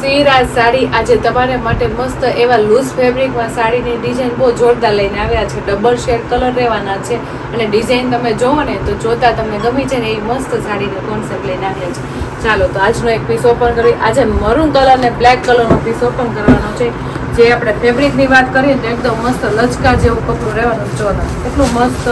સિરાજ સાડી આજે તમારા માટે મસ્ત એવા લૂઝ ફેબ્રિકમાં સાડીની ડિઝાઇન બહુ જોરદાર લઈને આવ્યા છે. ડબલ શેડ કલર રહેવાના છે અને ડિઝાઇન તમે જોવો ને તો જોતા તમને ગમી છે ને એવી મસ્ત સાડીનો કોન્સેપ્ટ લઈને આવ્યા છે. ચાલો, તો આજનો એક પીસ ઓપન કરી આજે મરૂન કલર અને બ્લેક કલરનો પીસ ઓપન કરવાનો છે. જે આપણે ફેબ્રિકની વાત કરીએ તો એકદમ મસ્ત લચકા જેવું કપડું રહેવાનું જો એટલું મસ્ત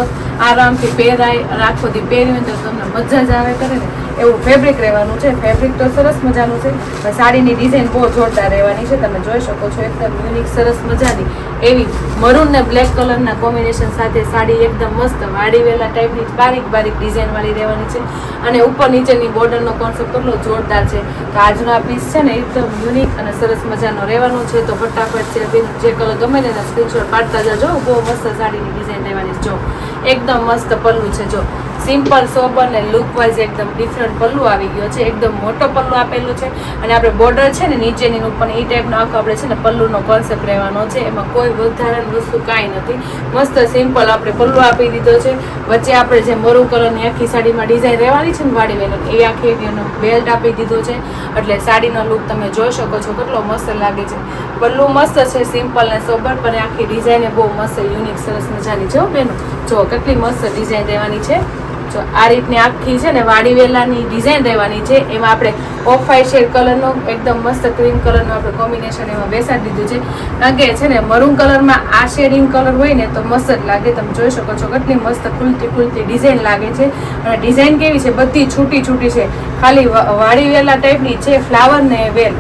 આરામથી પહેરાય, અને આખો દી પહેર્યું તો તમને મજા જ આવે કરે ને. એવું ફેબ્રિક રહેવાનું છે. ફેબ્રિક તો સરસ મજાનું છે. સાડીની ડિઝાઇન બહુ જોરદાર રહેવાની છે. તમે જોઈ શકો છો એકદમ યુનિક સરસ મજાની. એવી મરૂન ને બ્લેક કલરના કોમ્બિનેશન સાથે સાડી એકદમ મસ્ત વાળીવેલા ટાઈપની બારીક બારીક ડિઝાઇન વાળી રહેવાની છે. અને ઉપર નીચેની બોર્ડરનો કોન્સેપ્ટ કેટલો જોરદાર છે. તો આજનો આ પીસ છે ને એકદમ યુનિક અને સરસ મજાનો રહેવાનો છે. તો ફટાફટ છે બેન જે કલર ગમે તેના સ્ક્રીનશોટ પાડતા જજો બહુ મસ્ત સાડીની ડિઝાઇન રહેવાની જો. એકદમ મસ્ત પલ્લું છે, જો. સિમ્પલ સોબર ને લુક વાઇઝ એકદમ ડિફરન્ટ પલ્લુ આવી ગયો છે. એકદમ મોટો પલ્લુ આપેલું છે. અને આપણે બોર્ડર છે ને, નીચેની ઉપર એ ટાઈપનો આખો આપણે છે ને પલ્લુનો કોન્સેપ્ટ રહેવાનો છે. એમાં કોઈ વધારાની વસ્તુ કાંઈ નથી. મસ્ત સિમ્પલ આપણે પલ્લુ આપી દીધો છે. વચ્ચે આપણે જે મરૂ કલરની આખી સાડીમાં ડિઝાઇન રહેવાની છે ને, વાડી વેલો એ આખી એનો બેલ્ટ આપી દીધો છે. એટલે સાડીનો લુક તમે જોઈ શકો છો. કેટલો મસ્ત લાગે છે. પલ્લુ મસ્ત છે સિમ્પલ ને સોબર પણ આખી ડિઝાઇન બહુ મસ્ત યુનિક સરસ મજાની છે બેનો. જો, કેટલી મસ્ત ડિઝાઇન રહેવાની છે. જો આ રીતની આખી છે ને વાડી વેલાની ડિઝાઇન રહેવાની છે, એમાં આપણે ઓફ વાઇટ શેડ કલરનો એકદમ મસ્ત ક્રીમ કલરનું આપણે કોમ્બિનેશન એમાં બેસાડી દીધું છે. કારણ કે છે ને મરૂન કલરમાં આ શેડિંગ કલર હોય ને તો મસ્ત જ લાગે, તમે જોઈ શકો છો કેટલી મસ્ત ખુલતી ખુલતી ડિઝાઇન લાગે છે. અને ડિઝાઇન કેવી છે? બધી છૂટી છૂટી છે. ખાલી વાડી વેલા ટાઈપની છે ફ્લાવર ને વેલ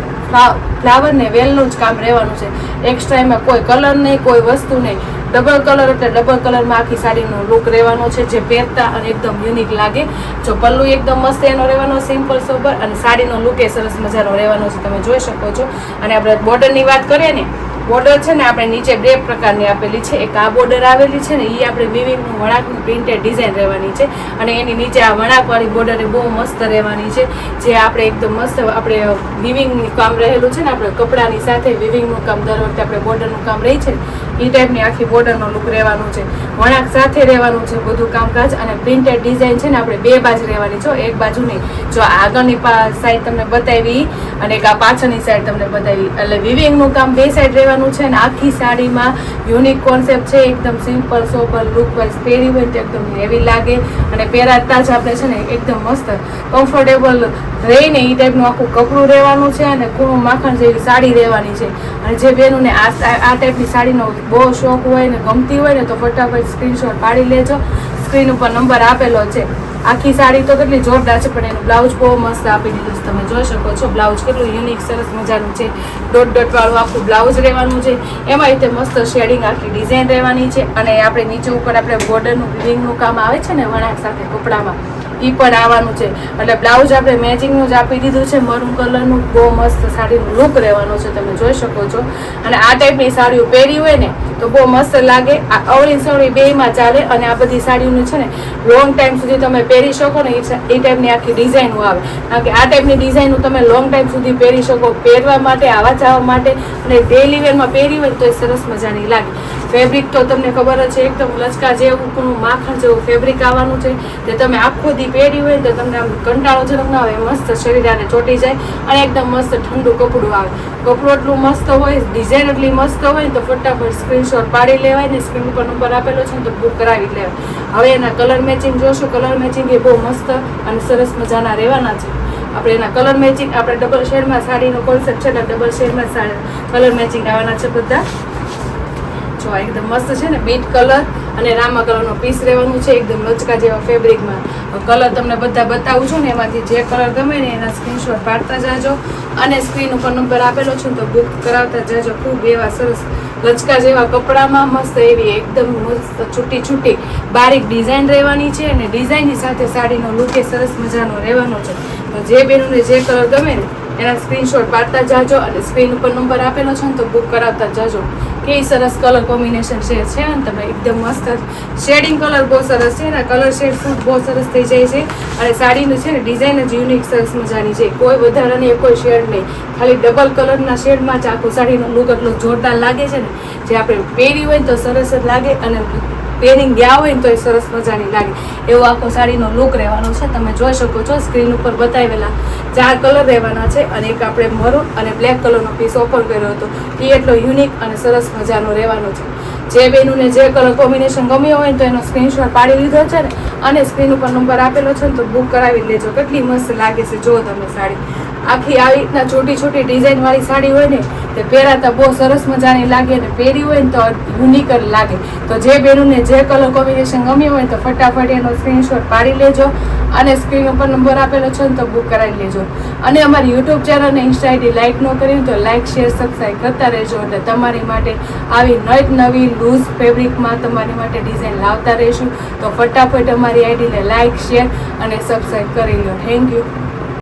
ફ્લાવર ને વેલનું જ કામ રહેવાનું છે. એક્સ્ટ્રા એમાં કોઈ કલર નહીં, કોઈ વસ્તુ નહીં. ડબલ કલર એટલે ડબલ કલરમાં આખી સાડીનો લુક રહેવાનો છે, જે પહેરતા અને એકદમ યુનિક લાગે. જો પલ્લુ એકદમ મસ્ત એનો રહેવાનો સિમ્પલ સોબર અને સાડીનો લુક એ સરસ મજાનો રહેવાનો છે, તમે જોઈ શકો છો. અને આપણે બોર્ડરની વાત કરીએ ને બોર્ડર છે ને આપણે નીચે બે પ્રકારની આપેલી છે. એક આ બોર્ડર આવેલી છે ને એ આપણે વિવિંગનું વણાકની પ્રિન્ટેડ ડિઝાઇન રહેવાની છે અને એની નીચે આ વણાકવાળી બોર્ડર એ બહુ મસ્ત રહેવાની છે. જે આપણે એકદમ મસ્ત આપણે વિવિંગનું કામ રહેલું છે ને આપણે કપડાની સાથે વિવિંગનું કામ દર વખતે આપણે બોર્ડરનું કામ રહી છે એ ટાઈપની આખી બોર્ડરનો લુક રહેવાનું છે. વણાક સાથે રહેવાનું છે બધું કામકાજ અને પ્રિન્ટેડ ડિઝાઇન છે ને આપણે બે બાજુ રહેવાની છો એક બાજુ નહીં. જો આગળની સાઈડ તમને બતાવી અને એક આ પાછળની સાઈડ તમને બતાવી. એટલે વિવિંગનું કામ બે સાઈડ રહેવાનું છે અને આખી સાડીમાં યુનિક કોન્સેપ્ટ છે, એકદમ સિમ્પલ સોબર લુક વાઇઝ પહેરી હોય તો એકદમ હેવી લાગે અને પહેરાતા જ આપણે છે ને એકદમ મસ્ત કમ્ફર્ટેબલ રહીને એ ટાઈપનું આખું કપડું રહેવાનું છે અને કૂણું માખણ જેવી સાડી રહેવાની છે. અને જે બહેનોને આ આ ટાઈપની સાડીનો બહુ શોખ હોય ને ગમતી હોય ને તો ફટાફટ સ્ક્રીનશોટ પાડી લેજો. સ્ક્રીન ઉપર નંબર આપેલો છે. આખી સાડી તો કેટલી જોરદાર છે, પણ એનું બ્લાઉઝ બહુ મસ્ત આપી દીધું છે. તમે જોઈ શકો છો, બ્લાઉઝ કેટલું યુનિક સરસ મજાનું છે. ડોટ ડોટવાળું આખું બ્લાઉઝ રહેવાનું છે. એમાં રીતે મસ્ત શેડિંગ આખી ડિઝાઇન રહેવાની છે અને આપણે નીચે ઉપર આપણે બોર્ડરનું વિંગનું કામ આવે છે ને વણાક સાથે કપડામાં એ પણ આવવાનું છે. એટલે બ્લાઉઝ આપણે મેચિંગનું જ આપી દીધું છે. મરૂન કલરનું બહુ મસ્ત સાડીનું લુક રહેવાનો છે, તમે જોઈ શકો છો. અને આ ટાઈપની સાડીઓ પહેરી હોય ને તો બહુ મસ્ત લાગે. આ અવળી સવળી બેમાં ચાલે અને આ બધી સાડીઓનું છે ને લોંગ ટાઈમ સુધી તમે પહેરી શકો ને એ ટાઈપની આખી ડિઝાઇનો આવે. કારણ કે આ ટાઈપની ડિઝાઇનો તમે લોંગ ટાઈમ સુધી પહેરી શકો, પહેરવા માટે, આવા જવા માટે અને ડેલી વેરમાં પહેરી હોય તો એ સરસ મજાની લાગે. ફેબ્રિક તો તમને ખબર જ છે, એકદમ લચકા જેવું માખણ જેવું ફેબ્રિક આવવાનું છે. તે તમે આખો દી પહેરી હોય તો તમને આમ કંટાળો જરાક ના આવે, મસ્ત શરીર આને ચોટી જાય અને એકદમ મસ્ત ઠંડુ કપડું આવે. કપડું એટલું મસ્ત હોય ડિઝાઇન એટલી મસ્ત હોય તો ફટાફટ સ્ક્રીનશોટ પાડી લેવાય ને સ્ક્રીન ઉપર નંબર આપેલો છે ને તો બુક કરાવી લેવાય. હવે એના કલર મેચિંગ જોશો કલર મેચિંગ એ બહુ મસ્ત અને સરસ મજાના રહેવાના છે. આપણે એના કલર મેચિંગ આપણે ડબલ શેડમાં સાડીનો કોન્સેપ્ટ છે ને ડબલ શેડમાં કલર મેચિંગ આવવાના છે બધા. આ એકદમ મસ્ત છે ને, બીટ કલર અને રામા કલરનો પીસ રહેવાનું છે, એકદમ લચકા જેવા ફેબ્રિકમાં કલર તમને બધા બતાવું છું ને, એમાંથી જે કલર ગમે ને એના સ્ક્રીનશોટ પાડતા જાજો. અને સ્ક્રીન ઉપર નંબર આપેલો છે તો બુક કરાવતા જાજો. ખૂબ એવા સરસ લચકા જેવા કપડામાં મસ્ત એવી એકદમ મસ્ત છૂટી છૂટી બારીક ડિઝાઇન રહેવાની છે અને ડિઝાઇનની સાથે સાડીનો લુક સરસ મજાનો રહેવાનો છે. તો જે બેનોને જે કલર ગમે ને એના સ્ક્રીનશોટ પાડતા જાજો અને સ્ક્રીન ઉપર નંબર આપેલો છે ને તો બુક કરાવતા જાજો. કે સરસ કલર કોમ્બિનેશન છે છે ને તમે એકદમ મસ્ત શેડિંગ કલર બહુ સરસ છે, એના કલર શેડ સૂટ બહુ સરસ થઈ જાય છે. અને સાડીનું છે ને ડિઝાઇન જ યુનિક સરસ મજાની છે. કોઈ વધારાની કોઈ શેડ નહીં. ખાલી ડબલ કલરના શેડમાં જ આખું સાડીનો લુક એટલો જોરદાર લાગે છે ને. જે આપણે પહેરી હોય તો સરસ જ લાગે અને પહેરીને ગયા હોય ને તો એ સરસ મજાની લાગે. એવો આખો સાડીનો લુક રહેવાનો છે. તમે જોઈ શકો છો સ્ક્રીન ઉપર બતાવેલા ચાર કલર રહેવાના છે અને એક આપણે મરૂન અને બ્લેક કલરનો પીસ ઓફર કર્યો હતો. એ એટલો યુનિક અને સરસ મજાનો રહેવાનો છે. જે બેનુને જે કલર કોમ્બિનેશન ગમ્યો હોય ને તો એનો સ્ક્રીનશોટ પાડી લીધો છે ને. અને સ્ક્રીન ઉપર નંબર આપેલો છે ને તો બુક કરાવી લેજો. કેટલી મસ્ત લાગે છે. જો તમે સાડી. આખી આવી રીતના છોટી છોટી ડિઝાઇન વાળી સાડી હોય ને, તે પહેરાતા બહુ સરસ મજાની લાગે અને પહેરી હોય ને તો યુનિક લાગે. તો જે બહેનોને જે કલર કોમ્બિનેશન ગમ્યું હોય તો ફટાફટ એનો સ્ક્રીનશોટ પાડી લેજો અને સ્ક્રીન ઉપર નંબર આપેલો છે ને તો બુક કરાવી લેજો. અને અમારી યુટ્યુબ ચેનલ અને ઇન્સ્ટા આઈડી લાઇક ન કરી તો લાઇક શેર સબસ્ક્રાઈબ કરતા રહેજો એટલે તમારી માટે આવી નવી નવી લૂઝ ફેબ્રિકમાં તમારી માટે ડિઝાઇન લાવતા રહીશું. તો ફટાફટ અમારી આઈડીને લાઇક શેર અને સબસ્ક્રાઈબ કરી લો. Thank you